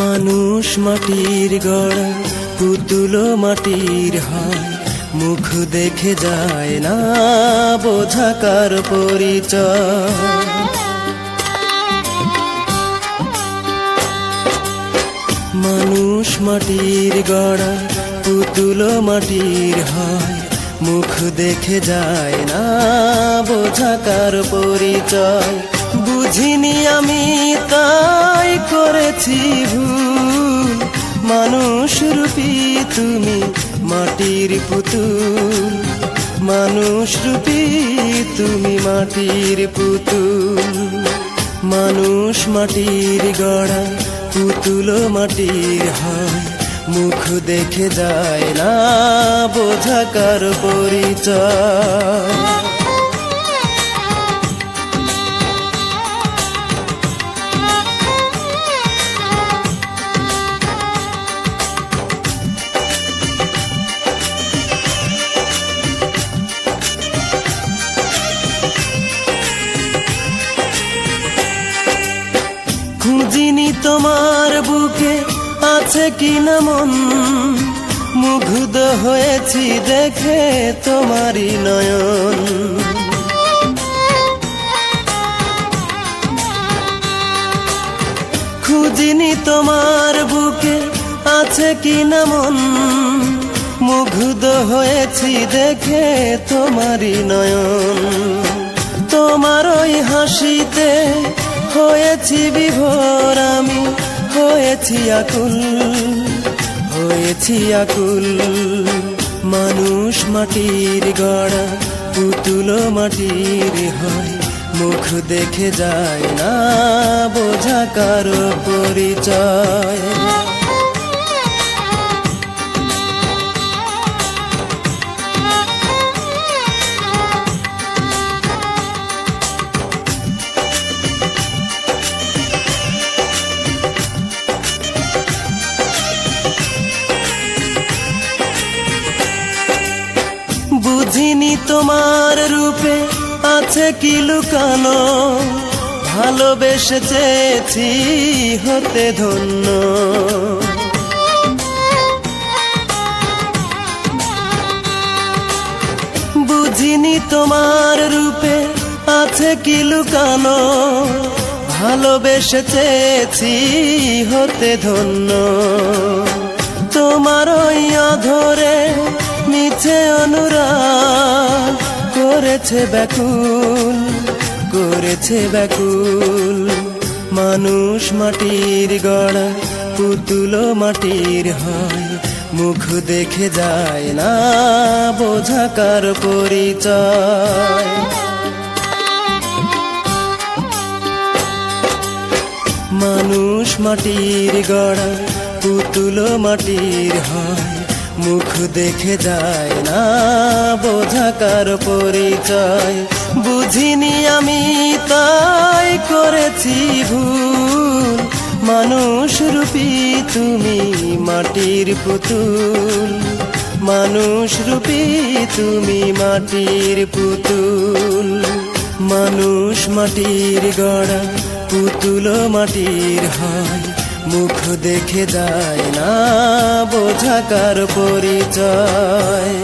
মানুষ মাটির গড়া, পুতুল মাটির হয় মুখ দেখে যায় না বোঝাকার পরিচয়। মানুষ মাটির গড়া, পুতুল মাটির হয় মুখ দেখে যায় না বোঝাকার পরিচয়। বুঝিনি আমি তাই করেছি ভুল। মানুষ রূপী তুমি মাটির পুতুল। মানুষ রূপী তুমি মাটির পুতুল। মানুষ মাটির গড়া, পুতুল মাটির হয়। মুখ দেখে যায় না বোঝাকার পরিচয়। খুঁজিনি তোমার বুকে আছে কি না মন? মুগ্ধ হয়েছি দেখে তোমারই নয়ন। খুঁজিনি তোমার বুকে আছে কি না মন? মুগ্ধ হয়েছি দেখে তোমারই নয়ন। তোমার ওই হাসিতে হয়েছি বিভোর আমি, হয়েছি আকুল হয়েছি আকুল। মানুষ মাটির গড়া, পুতুল মাটির হয়, মুখ দেখে যায় না, বোঝা কারও পরিচয়। বুঝিনি তোমার রূপে আছে কি লুকানো? ভালোবেসে হতে ধন্য। বুঝিনি তোমার রূপে আছে কি লুকানো? ভালোবেসে হতে ধন্য। তোমার ওই অধরে মিছে অনুরাগ করেছে ব্যাকুল করেছে ব্যাকুল। মানুষ মাটির গড়া, পুতুল মাটির হয়, মুখ দেখে যায় না বোঝাকার পরিচয়। মানুষ মাটির গড়া, পুতুল মাটির হয় মুখ দেখে যায় না, বোঝাকার পরিচয়। বুঝিনি আমি, তাই করেছি ভুল। মানুষ রূপী, তুমি মাটির পুতুল। মানুষ রূপী, তুমি মাটির পুতুল। মানুষ মাটির গড়া, পুতুল মাটির হয়। মুখ দেখে যায় না বোঝাকার পরিচয়।